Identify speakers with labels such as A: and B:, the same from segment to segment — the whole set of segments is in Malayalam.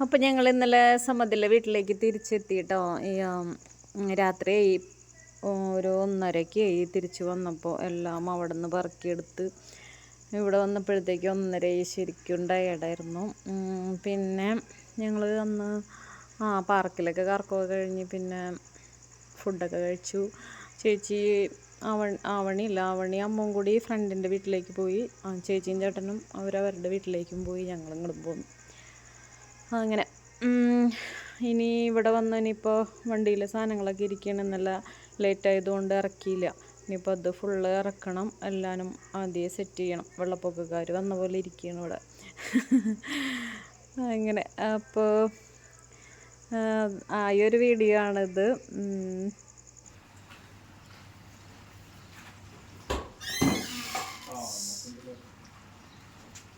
A: അപ്പം ഞങ്ങൾ ഇന്നലെ സമതിലെ വീട്ടിലേക്ക് തിരിച്ചെത്തി കേട്ടോ ഈ ഉം, രാത്രി ഒരു ഒന്നരയ്ക്ക് തിരിച്ച് വന്നപ്പോൾ എല്ലാം അവിടെ നിന്ന് പറക്കിയെടുത്ത് ഇവിടെ വന്നപ്പോഴത്തേക്ക് ഒന്നര ശരിക്കും ടയർഡായിരുന്നു ഉം, പിന്നെ ഞങ്ങൾ അന്ന് ആ പാർക്കിലൊക്കെ കറക്കമൊക്കെ കഴിഞ്ഞ് പിന്നെ ഫുഡൊക്കെ കഴിച്ചു. ചേച്ചി ആവണി ആവണിയില്ല ആവണി അമ്മയും കൂടി ഫ്രണ്ടിന്റെ വീട്ടിലേക്ക് പോയി. ചേച്ചിയും ചേട്ടനും അവരവരുടെ വീട്ടിലേക്കും പോയി. ഞങ്ങളും ഇങ്ങോട്ടും പോന്നു. അങ്ങനെ. ഇനി ഇവിടെ വന്ന് ഇനിയിപ്പോൾ വണ്ടിയിലെ സാധനങ്ങളൊക്കെ ഇരിക്കുകയാണ് നല്ല ലേറ്റ് ആയതുകൊണ്ട് ഇറക്കിയില്ല. ഇനിയിപ്പോൾ അത് ഫുള്ള് ഇറക്കണം. എല്ലാനും ആദ്യം സെറ്റ് ചെയ്യണം. വെള്ളപ്പൊക്കക്കാർ വന്ന പോലെ ഇരിക്കുകയാണ് ഇവിടെ. അങ്ങനെ അപ്പോൾ ആയൊരു വീഡിയോ ആണിത്.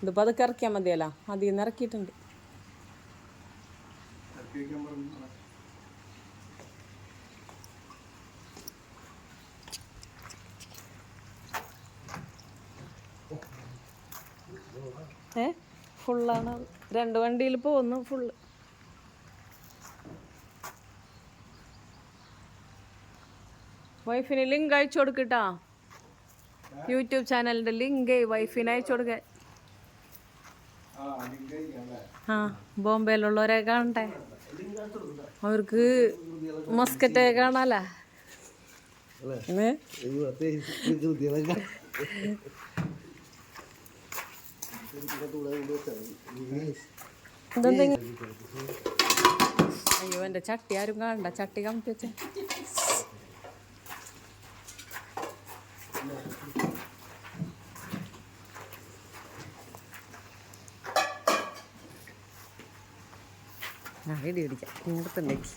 A: ഇതിപ്പോൾ അതൊക്കെ ഇറക്കിയാൽ മതിയല്ലോ? അതിൽ നിന്ന് ഇറക്കിയിട്ടുണ്ട്. ഏ? ഫുള്ളാണ്. രണ്ട് വണ്ടിയിൽ പോകുന്നു ഫുള്ള് വൈഫിന് ലിങ്ക് അയച്ചു കൊടുക്കട്ടാ യൂട്യൂബ് ചാനലിന്റെ ലിങ്ക് വൈഫിന് അയച്ചു കൊടുക്ക. ആ ബോംബെയിലുള്ളവരെ കാണട്ടെ. അവർക്ക് മസ്കറ്റ് കാണാല. അയ്യോ എന്റെ ചട്ടി ആരും കാണണ്ട. ചട്ടി കമത്തി വെച്ചേ. ഇടി പിടിക്കാം. ഇങ്ങോട്ടുണ്ടെങ്കിൽ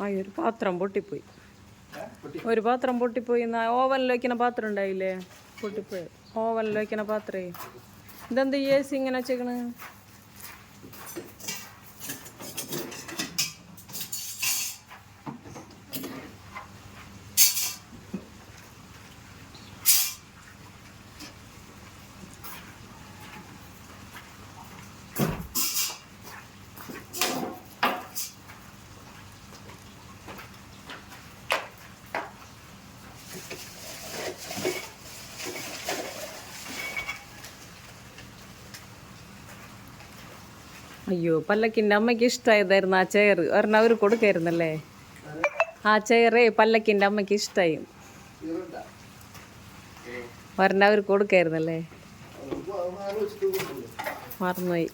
A: ആ ഒരു പാത്രം പൊട്ടിപ്പോയി. ഒരു പാത്രം പൊട്ടിപ്പോയി എന്നാ ഓവനിൽ വയ്ക്കുന്ന പാത്രം ഉണ്ടായില്ലേ? പൊട്ടിപ്പോയി. ഓവനിൽ വയ്ക്കുന്ന പാത്രേ. ഇതെന്ത് എ സി ഇങ്ങനെ വെച്ചേക്കണ്? അയ്യോ പല്ലക്കിന്റെ അമ്മയ്ക്ക് ഇഷ്ടമായതായിരുന്നു ആ ചെയർ ഒരെണ്ണം അവർ കൊടുക്കായിരുന്നല്ലേ? ആ ചെയറേ പല്ലക്കിന്റെ അമ്മയ്ക്ക് ഇഷ്ടമായി ഒരെണ്ണം അവർ കൊടുക്കായിരുന്നല്ലേ? മറന്നുപോയി.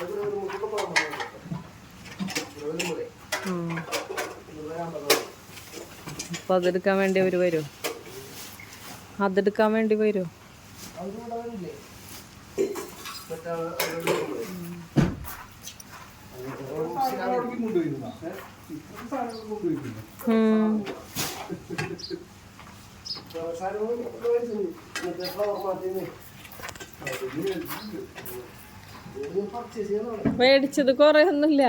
A: അപ്പോൾ അപ്പൊ അതെടുക്കാൻ വേണ്ടി അവർ വരും. അതെടുക്കാൻ വേണ്ടി വരും. ഉം. മേടിച്ചത് കൊറേ ഒന്നുമില്ല.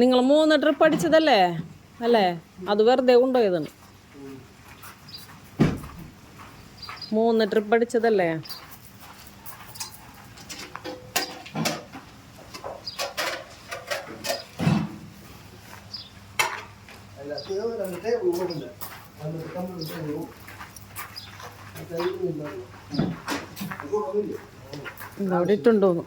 A: നിങ്ങൾ മൂന്ന് ട്രിപ്പ് അടിച്ചതല്ലേ? അല്ലേ? അത് വെറുതെ കൊണ്ടുപോയതാണ്. മൂന്ന് ട്രിപ്പ് അടിച്ചതല്ലേ? ഇവിടെ അവിടെ ഇട്ടുണ്ടോന്നു.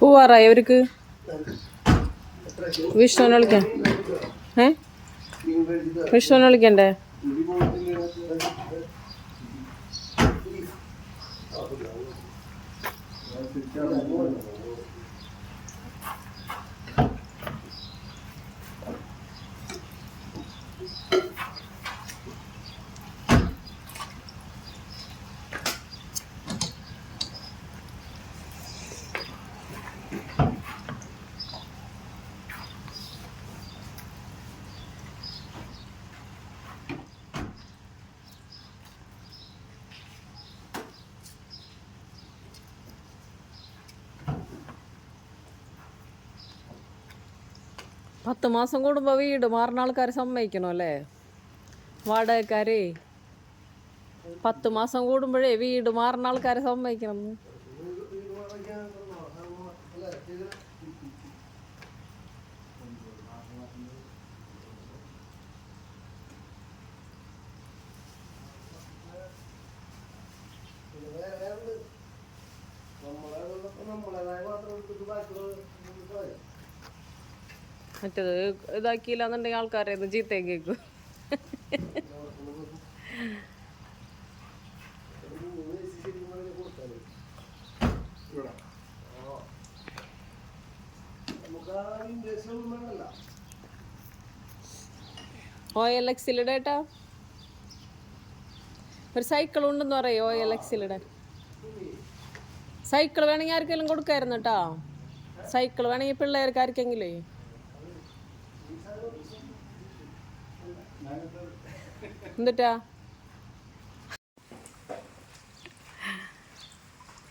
A: പോവാറായി അവർക്ക്? വിഷ്ണുവിനെ വിളിക്കാൻ. ഏ? വിഷ്ണുവിനെ വിളിക്കണ്ടേ? പത്ത് മാസം കൂടുമ്പോൾ വീട് മാറുന്ന ആൾക്കാർ സമ്മതിക്കണം അല്ലേ? വാടകക്കാരെ. പത്ത് മാസം കൂടുമ്പോഴേ വീട് മാറുന്ന ആൾക്കാരെ സമ്മതിക്കണം. മറ്റേത് ഇതാക്കിയില്ല എന്നുണ്ടെങ്കിൽ ആൾക്കാരെ ചീത്തയും കേൾക്കും ഓ എൽ ഒരു സൈക്കിൾ ഉണ്ടെന്ന് പറയും എൽ സൈക്കിൾ വേണമെങ്കിൽ ആർക്കെങ്കിലും കൊടുക്കായിരുന്നു കേട്ടോ. സൈക്കിൾ വേണമെങ്കിൽ പിള്ളേർക്ക് ആർക്കെങ്കിലേ. എന്നിട്ടാ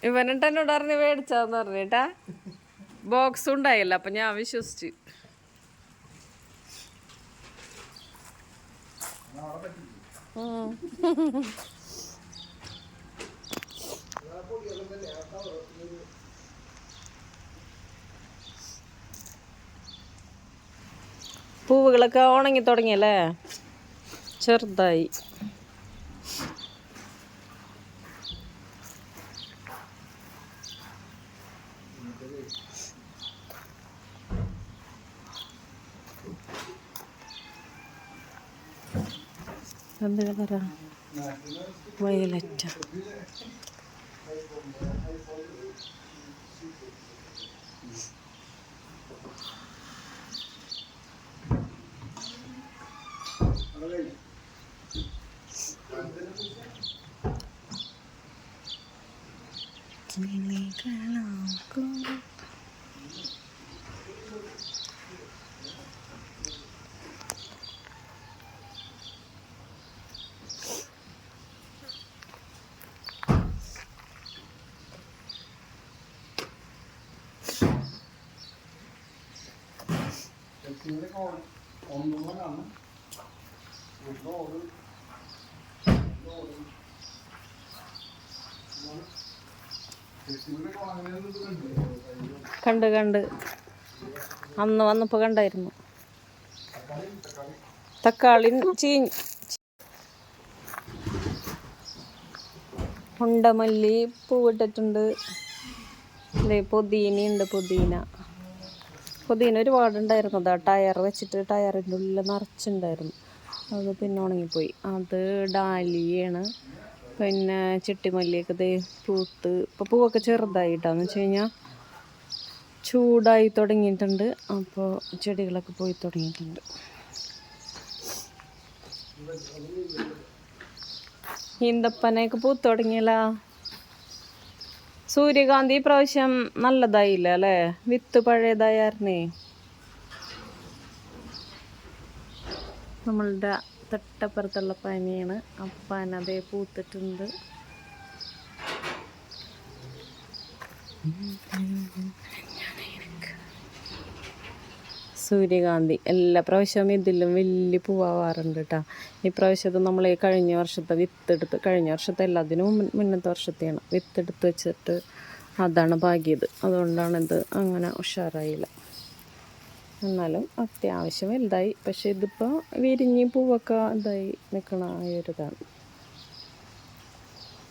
A: ഇവനിട്ട് എന്നോട് മേടിച്ചാന്ന് പറഞ്ഞേട്ടാ ബോക്സ് ഉണ്ടായില്ല അപ്പൊ ഞാൻ വിശ്വസിച്ചു. പൂവുകളൊക്കെ ഉണങ്ങി തുടങ്ങിയല്ലേ? ചെറുതായി. എന്ത് കളറാ വയലറ്റ്. കണ്ട്. കണ്ട് അന്ന് വന്നപ്പോൾ കണ്ടായിരുന്നു. തക്കാളി ചീഞ്ഞ് ഉണ്ടമല്ലി പൂവിട്ടിട്ടുണ്ട് പുതിനയുണ്ട് പുതിന. പുതിന ഒരുപാടുണ്ടായിരുന്നു അതാ ടയർ വെച്ചിട്ട് ടയറിന്റെ ഉള്ളിൽ നിറച്ചുണ്ടായിരുന്നു അത് പിന്നെ ഉണങ്ങിപ്പോയി. അത് ഡാലിയാണ്. പിന്നെ ചിട്ടിമല്ലിയൊക്കെ ദേ പൂത്ത്. ഇപ്പോൾ പൂവൊക്കെ ചെറുതായിട്ടാന്ന് വെച്ച് കഴിഞ്ഞാൽ ചൂടായി തുടങ്ങിയിട്ടുണ്ട്. അപ്പോൾ ചെടികളൊക്കെ പോയി തുടങ്ങിയിട്ടുണ്ട്. ഈന്തപ്പനയൊക്കെ പൂത്ത് തുടങ്ങിയല്ല. സൂര്യകാന്തി പ്രാവശ്യം നല്ലതായില്ല അല്ലേ? വിത്ത് പഴയതായിരുന്നേ നമ്മളുടെ തൊട്ടപ്പുറത്തുള്ള പനിയാണ്. അപ്പൻ അതേ പൂത്തിട്ടുണ്ട്. സൂര്യകാന്തി എല്ലാ പ്രാവശ്യവും ഇതിലും വലിയ പൂവാവാറുണ്ട് കേട്ടോ ഈ പ്രാവശ്യത്തെ നമ്മൾ ഈ കഴിഞ്ഞ വർഷത്തെ വിത്തെടുത്ത് കഴിഞ്ഞ വർഷത്തെ എല്ലാത്തിനും മുന്നത്തെ വർഷത്തെയാണ് വിത്തെടുത്ത് വെച്ചിട്ട് അതാണ് പാകിയത് അതുകൊണ്ടാണ് ഇത് അങ്ങനെ ഉഷാറായില്ല. എന്നാലും അത്യാവശ്യം വലുതായി. പക്ഷെ ഇതിപ്പോൾ വിരിഞ്ഞ് പൂവൊക്കെ ഇതായി നിൽക്കണ ആ ഒരു ഇതാണ്.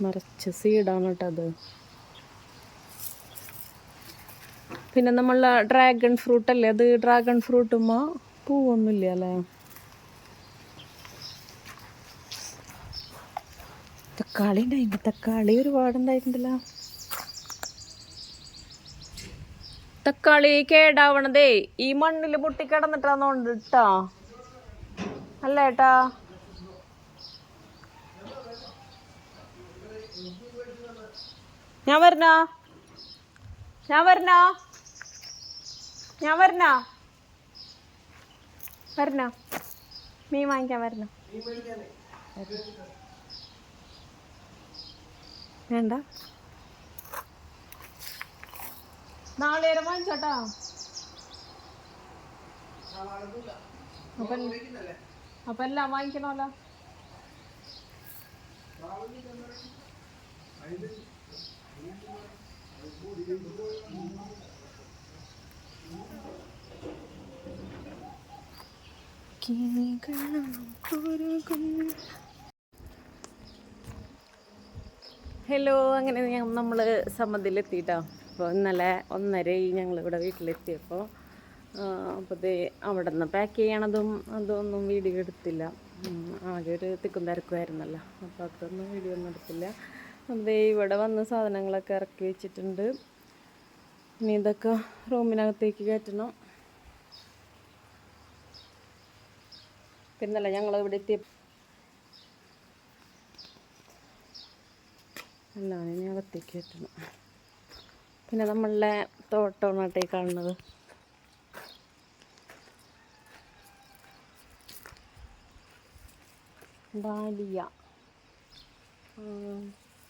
A: നിറച്ച് സീഡാണ് കേട്ടോ അത്. പിന്നെ നമ്മളെ ഡ്രാഗൺ ഫ്രൂട്ട് അല്ലേ? അത് ഡ്രാഗൺ ഫ്രൂട്ടുമ്മ പൂവൊന്നുമില്ല അല്ലേ? തക്കാളി ഉണ്ടായിരുന്നു. തക്കാളി ഒരുപാട് ഉണ്ടായിരുന്നില്ല. തക്കാളി കേടാവണതേ ഈ മണ്ണിൽ പൊട്ടി കിടന്നിട്ടാന്നോണ്ട് ഇട്ടാ അല്ല ഏട്ടാ? ഞാൻ വരണോ? ഞാൻ വരണോ? ഞാൻ വരണ? വരണ? മീൻ വാങ്ങിക്കാൻ വരണോ? വേണ്ട. നാളെ വാങ്ങിച്ചോട്ടാ? അപ്പൊ എല്ലാം വാങ്ങിക്കണമല്ലോ ഹലോ അങ്ങനെ നമ്മൾ സമ്മതിയിലെത്തിയിട്ടോ അപ്പോൾ ഇന്നലെ ഒന്നരയായി ഞങ്ങൾ ഇവിടെ വീട്ടിലെത്തിയപ്പോൾ അപ്പോൾ ഇത് അവിടെ നിന്ന് പാക്ക് ചെയ്യണതും അതൊന്നും വീഡിയോ എടുത്തില്ല. ആകെ ഒരു തിക്കും തിരക്കുമായിരുന്നല്ലോ. അപ്പോൾ അതൊന്നും വീഡിയോ ഒന്നും എടുത്തില്ല. അതേ ഇവിടെ വന്ന് സാധനങ്ങളൊക്കെ ഇറക്കി വെച്ചിട്ടുണ്ട്. ഇനി ഇതൊക്കെ റൂമിനകത്തേക്ക് കയറ്റണം. പിന്നല്ല ഞങ്ങൾ ഇവിടെ എത്തി എല്ലാം ഇനി അകത്തേക്ക് കയറ്റണം പിന്നെ നമ്മളുടെ തോട്ടമാണ് കേട്ടോ കാണുന്നത്. ഡാലിയ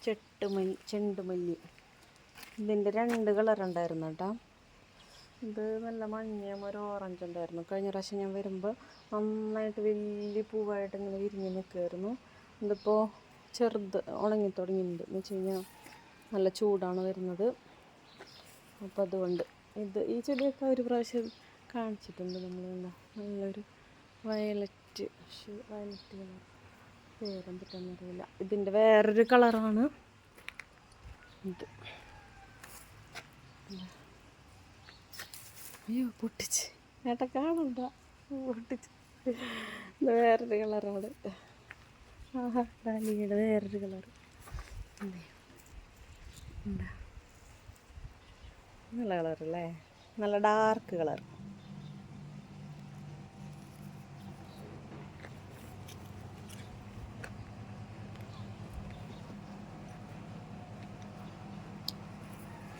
A: ചെട്ടുമല്ലി ചെണ്ടുമല്ലി. ഇതിന്റെ രണ്ട് കളറുണ്ടായിരുന്നു കേട്ടോ. ഇത് നല്ല മഞ്ഞയും ഒരു ഓറഞ്ച് ഉണ്ടായിരുന്നു. കഴിഞ്ഞ പ്രാവശ്യം ഞാൻ വരുമ്പോൾ നന്നായിട്ട് വലിയ പൂവായിട്ട് ഇങ്ങനെ വിരിഞ്ഞ് നിൽക്കുമായിരുന്നു ഇതിപ്പോൾ ചെറുത് ഉണങ്ങി തുടങ്ങിയിട്ടുണ്ട്. എന്ന് വെച്ച് കഴിഞ്ഞാൽ നല്ല ചൂടാണ് വരുന്നത്. അപ്പോൾ അതുകൊണ്ട് ഇത് ഈ ചെടിയൊക്കെ ഒരു പ്രാവശ്യം കാണിച്ചിട്ടുണ്ട് നമ്മൾ എന്താ നല്ലൊരു വയലറ്റ് വയലറ്റ് കളർ. പേരും പറ്റുന്നറിയില്ല ഇതിന്റെ വേറൊരു കളറാണ് ഇത്. അയ്യോ പൊട്ടിച്ച്. ഏട്ടാ കാണണ്ട പൊട്ടിച്ച്. വേറൊരു കളറോട് ആഹാ ഡാലിയുടെ വേറൊരു കളർ നല്ല കളറല്ലേ നല്ല ഡാർക്ക് കളർ.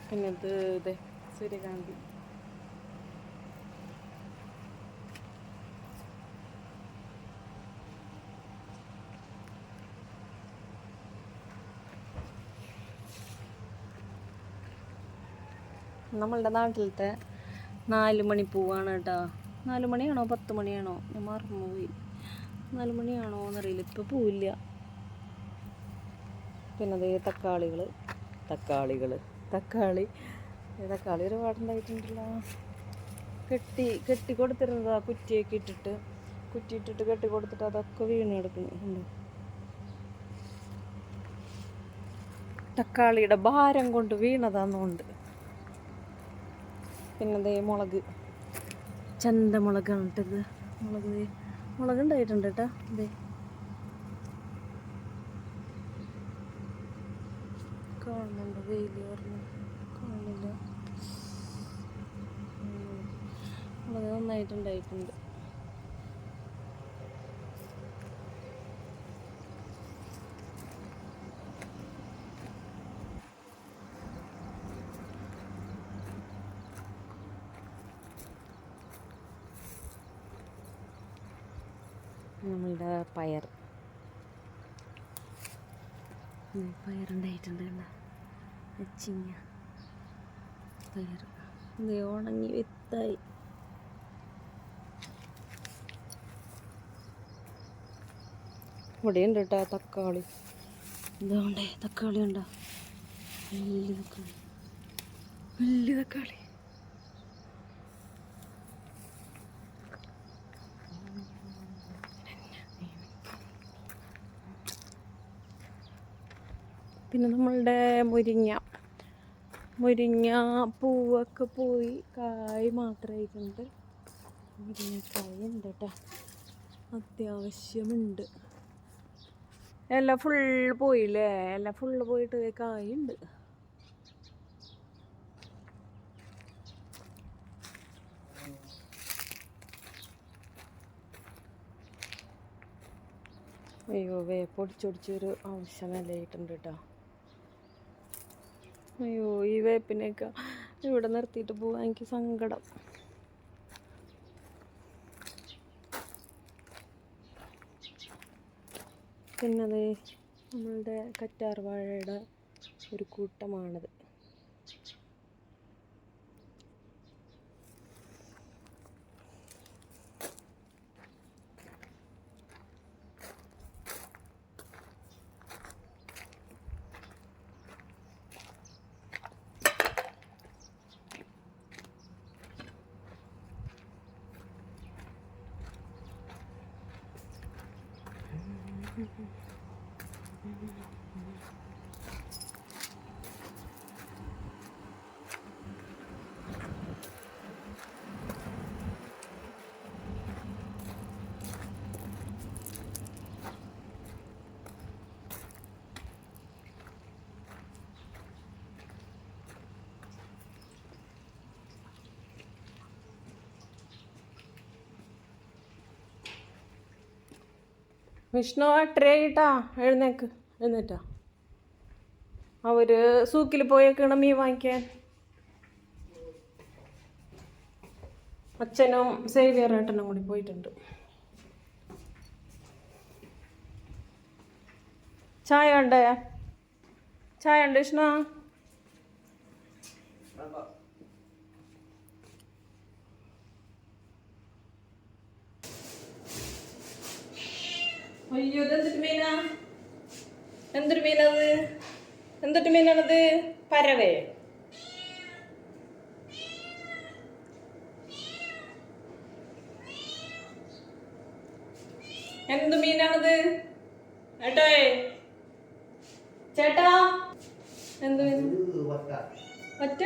A: പിന്നെ ഇത് ഇതേ സൂര്യകാന്തി. നമ്മളുടെ നാട്ടിലത്തെ നാല് മണി പൂവാണ് കേട്ടോ നാല് മണിയാണോ? പത്ത് മണിയാണോ? ഞാൻ മറന്നുപോയി. നാല് മണിയാണോ എന്നറിയില്ല. ഇപ്പോൾ പൂവില്ല. പിന്നെ അതേ തക്കാളികൾ തക്കാളികൾ തക്കാളി. തക്കാളി ഒരുപാടുണ്ടായിട്ടുണ്ടല്ലോ കെട്ടി കെട്ടി കൊടുത്തിരുന്നത് ആ കുറ്റിയൊക്കെ ഇട്ടിട്ട്. കുറ്റി ഇട്ടിട്ട് കെട്ടി കൊടുത്തിട്ട് അതൊക്കെ വീണ് കിടക്കുന്നു. തക്കാളിയുടെ ഭാരം കൊണ്ട് വീണതാന്നുകൊണ്ട് പിന്നെ ദേ മുളക് ചന്തമുളകാണ് മുളക് ദേ മുളക് ഉണ്ടായിട്ടുണ്ട് കേട്ടോ. ദേ. കാണുന്നുണ്ട്? വെയിൽ പറഞ്ഞു കാണുന്നില്ല. മുളക് നന്നായിട്ടുണ്ടായിട്ടുണ്ട് നമ്മളുടെ പയർ ഉം, പയറുണ്ടായിട്ടുണ്ട് കണ്ട വെച്ചിങ്ങ ഉണങ്ങി വിത്തായി. ഇവിടെയുണ്ട് കേട്ടോ തക്കാളി. ഇതുകൊണ്ടേ തക്കാളി ഉണ്ടോ വലിയ തക്കാളി. വലിയ തക്കാളി. പിന്നെ നമ്മളുടെ മുരിങ്ങ. മുരിങ്ങ പൂവൊക്കെ പോയി കായ് മാത്രമായിട്ടുണ്ട് മുരിങ്ങക്കായ ഉണ്ട് കേട്ടോ അത്യാവശ്യമുണ്ട്. എല്ലാം ഫുൾ പോയില്ലേ? എല്ലാം ഫുള്ള് പോയിട്ട് കായുണ്ട് അയ്യോ വേ പൊടിച്ചൊടിച്ചൊരു ആവശ്യം നിലയിട്ടുണ്ട് കേട്ടോ അയ്യോ ഈ വേപ്പിനെയൊക്കെ ഇവിടെ നിർത്തിയിട്ട് പോവാൻ എനിക്ക് സങ്കടം. പിന്നത് നമ്മളുടെ കറ്റാർ വാഴയുടെ ഒരു കൂട്ടമാണിത്. വിഷ്ണു ആ ട്രേ ഇട്ടാ എഴുന്നേക്ക് എഴുന്നേറ്റാ അവർ സൂക്കിൽ പോയേക്കണം മീൻ വാങ്ങിക്കാൻ. അച്ഛനും സേവിയർ ഏട്ടനും കൂടി പോയിട്ടുണ്ട്. ചായ ഉണ്ടേ ചായ ഉണ്ട് വിഷ്ണു? അയ്യോ ഇതെന്തൊരു മീനാ? എന്തൊരു മീനത്? എന്തൊരു മീനാണത്? പരവേ. എന്ത് മീനാണത്? ഏട്ടോയെ ചേട്ടാ എന്ത് മീൻ ഒറ്റ